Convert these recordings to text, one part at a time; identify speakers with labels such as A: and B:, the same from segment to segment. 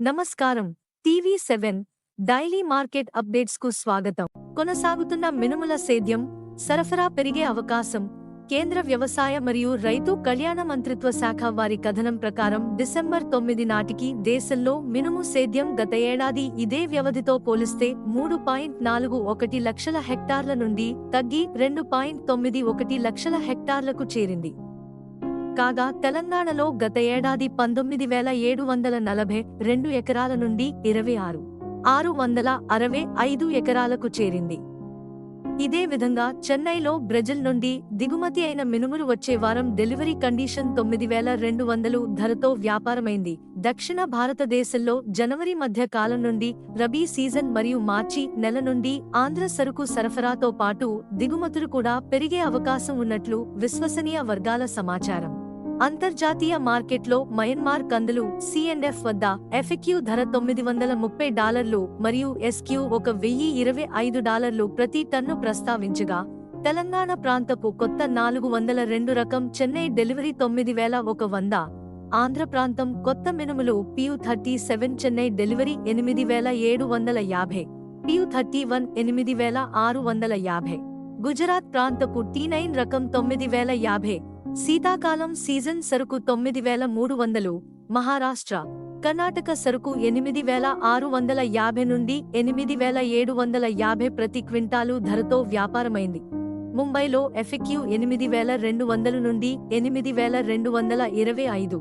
A: నమస్కారం. TV seven daily market అప్డేట్స్కు స్వాగతం. కొనసాగుతున్న మినుముల సేద్యం సరఫరా పెరిగే అవకాశం కేంద్ర వ్యవసాయ మరియు రైతు కళ్యాణ మంత్రిత్వ శాఖ వారి కథనం ప్రకారం డిసెంబర్ తొమ్మిది నాటికి దేశంలో మినుము సేద్యం గత ఏడాది ఇదే వ్యవధితో పోలిస్తే మూడు పాయింట్ నాలుగు ఒకటి లక్షల హెక్టార్ల నుండి తగ్గి రెండు పాయింట్ తొమ్మిది ఒకటి లక్షల హెక్టార్లకు చేరింది. కాగా తెలంగాణలో గత ఏడాది పంతొమ్మిది వేల ఏడు వందల నలభై రెండు ఎకరాల నుండి ఇరవై ఆరు ఆరు వందల అరవై ఐదు ఎకరాలకు చేరింది. ఇదే విధంగా చెన్నైలో బ్రెజిల్ నుండి దిగుమతి అయిన మినుములు వచ్చే వారం డెలివరీ కండిషన్ తొమ్మిది వేల రెండు వందలు ధరతో వ్యాపారమైంది. దక్షిణ భారతదేశంలో జనవరి మధ్య కాలం నుండి రబీ సీజన్ మరియు మార్చి నెల నుండి ఆంధ్ర సరుకు సరఫరాతో పాటు దిగుమతులు కూడా పెరిగే అవకాశం ఉన్నట్లు విశ్వసనీయ వర్గాల సమాచారం. అంతర్జాతీయ మార్కెట్లో మయన్మార్ కందులు సిఎన్ఎఫ్ వద్ద ఎఫ్క్యూ ధర తొమ్మిది వందల ముప్పై డాలర్లు మరియు ఎస్క్యూ ఒక వెయ్యి ఇరవై ఐదు డాలర్లు ప్రతి టన్ను ప్రస్తావించగా తెలంగాణ ప్రాంతపు కొత్త నాలుగు వందల రెండు రకం చెన్నై డెలివరీ తొమ్మిది వేల ఒక వంద. ఆంధ్ర ప్రాంతం కొత్త మినుములు P U thirty seven Chennai delivery ఎనిమిది వేల ఏడు వందల యాభై. పియు థర్టీ వన్ ఎనిమిది వేల ఆరు వందల యాభై. గుజరాత్ ప్రాంతపు టీ నైన్ రకం తొమ్మిది వేల యాభై. శీతాకాలం సీజన్ సరుకు తొమ్మిది వేల మూడు వందలు మహారాష్ట్ర. కర్ణాటక సరుకు ఎనిమిది వేల ఆరు వందల యాభై నుండి ఎనిమిది వేల ఏడు వందల యాభై ప్రతి క్వింటాలు ధరతో వ్యాపారమైంది. ముంబైలో ఎఫెక్యూ ఎనిమిది వేల రెండు వందలు నుండి ఎనిమిది వేల రెండు వందల ఇరవై ఐదు.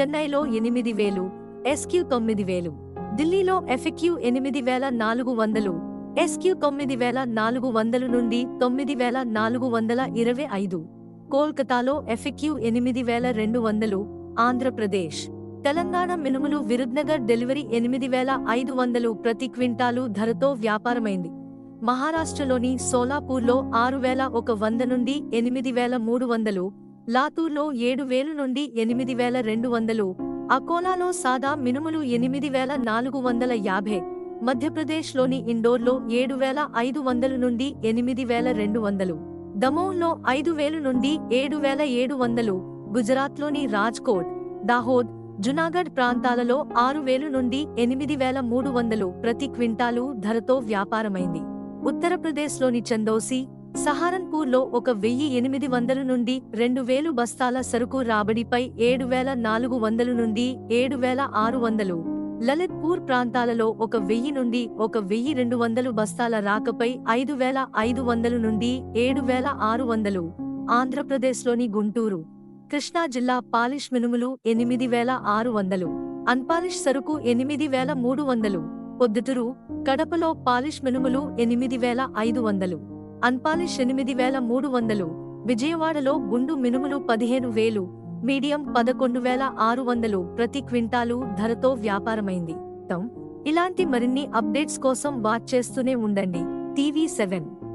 A: చెన్నైలో ఎనిమిది వేలు ఎస్క్యూ తొమ్మిది వేలు. ఢిల్లీలో ఎఫెక్యూ ఎనిమిది వేల నాలుగు వందలు ఎస్క్యూ తొమ్మిది వేల నాలుగు వందలు నుండి తొమ్మిది వేల నాలుగు వందల ఇరవై ఐదు. కోల్కతాలో ఎఫెక్యూ ఎనిమిది వేల రెండు వందలు ఆంధ్రప్రదేశ్. తెలంగాణ మినుములు విరుద్నగర్ డెలివరీ ఎనిమిది వేల ఐదు వందలు ప్రతి క్వింటాలు ధరతో వ్యాపారమైంది. మహారాష్ట్రలోని సోలాపూర్లో ఆరు వేల ఒక వంద నుండి ఎనిమిది వేల మూడు వందలు లాతూర్లో ఏడు వేలు నుండి ఎనిమిది వేల రెండు వందలు అకోలాలో సాదా మినుములు ఎనిమిది వేల నాలుగు వందల యాభై మధ్యప్రదేశ్లోని ఇండోర్లో ఏడు వేల ఐదు వందలు నుండి ఎనిమిది వేల రెండు వందలు. దమోహ్లో ఐదు వేలు నుండి ఏడు వేల ఏడు వందలు. గుజరాత్లోని రాజ్కోట్ దాహోద్ జునాగఢ్ ప్రాంతాలలో ఆరు వేలు నుండి ఎనిమిది వేల మూడు వందలు ప్రతి క్వింటాలు ధరతో వ్యాపారమైంది. ఉత్తరప్రదేశ్లోని చందోసి సహారన్పూర్లో ఒక వెయ్యి ఎనిమిది వందల నుండి రెండు వేలు బస్తాల సరుకు రాబడిపై ఏడు వేల నాలుగు వందలు నుండి ఏడు వేల ఆరు వందలు. లలిత్పూర్ ప్రాంతాలలో ఒక వెయ్యి నుండి ఒక వెయ్యి రెండు వందలు బస్తాల రాకపై ఐదు వేల ఐదు వందలు నుండి ఏడు వేల ఆరు వందలు. ఆంధ్రప్రదేశ్లోని గుంటూరు. కృష్ణా జిల్లా పాలిష్ మినుములు ఎనిమిది వేల ఆరు వందలు. అన్పాలిష్ సరుకు ఎనిమిది వేల మూడు వందలు. పొద్దుటూరు. కడపలో పాలిష్ మినుములు ఎనిమిది వేల ఐదు వందలు. అన్పాలిష్ ఎనిమిది వేల మూడు వందలు. విజయవాడలో గుండు మినుములు పదిహేను వేలు. మీడియం పదకొండు వేల ఆరు వందలు ప్రతి క్వింటాలు ధరతో వ్యాపారమైంది. తం, ఇలాంటి మరిన్ని అప్డేట్స్ కోసం వాచ్ చేస్తూనే ఉండండి. TV seven.